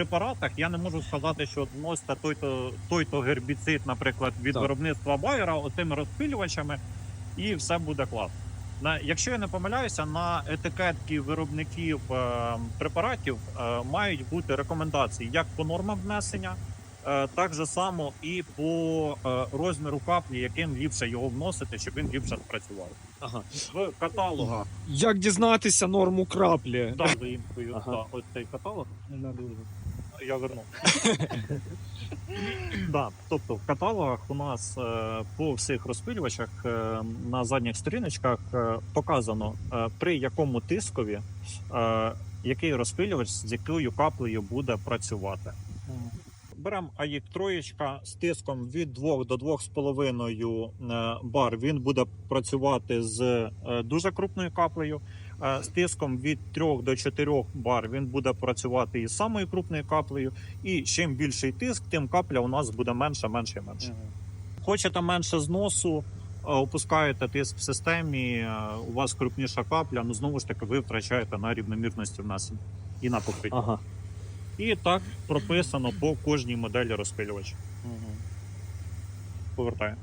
препаратах я не можу сказати, що вносите той-то той-то гербіцид, наприклад, від Так. виробництва Байера, отими розпилювачами, і все буде класно. На, якщо я не помиляюся, на етикетки виробників е, препаратів е, мають бути рекомендації як по нормам внесення, так же само і по е, розміру каплі, яким ліпше його вносити, щоб він ліпше спрацював. Ага. В каталогах Як дізнатися норму краплі? да, заїмкою Ага. да, ось цей каталог. Не надо. Я верну. да, тобто в каталогах у нас е, по всіх розпилювачах е, на задніх сторіночках е, показано е, при якому тискові е, який розпилювач з якою каплею буде працювати. Беремо АїК троєчка з тиском від 2 до 2,5 е, бар. Він буде працювати з е, дуже крупною каплею. Е, З тиском від 3 до 4 бар він буде працювати із самою крупною каплею. І чим більший тиск, тим капля у нас буде менше, менше і менше. Хочете менше зносу, опускаєте тиск в системі, у вас крупніша капля, ну знову ж таки ви втрачаєте на рівномірності внесення і на покриття. Ага. І так прописано по кожній моделі розпилювача. Повертаю.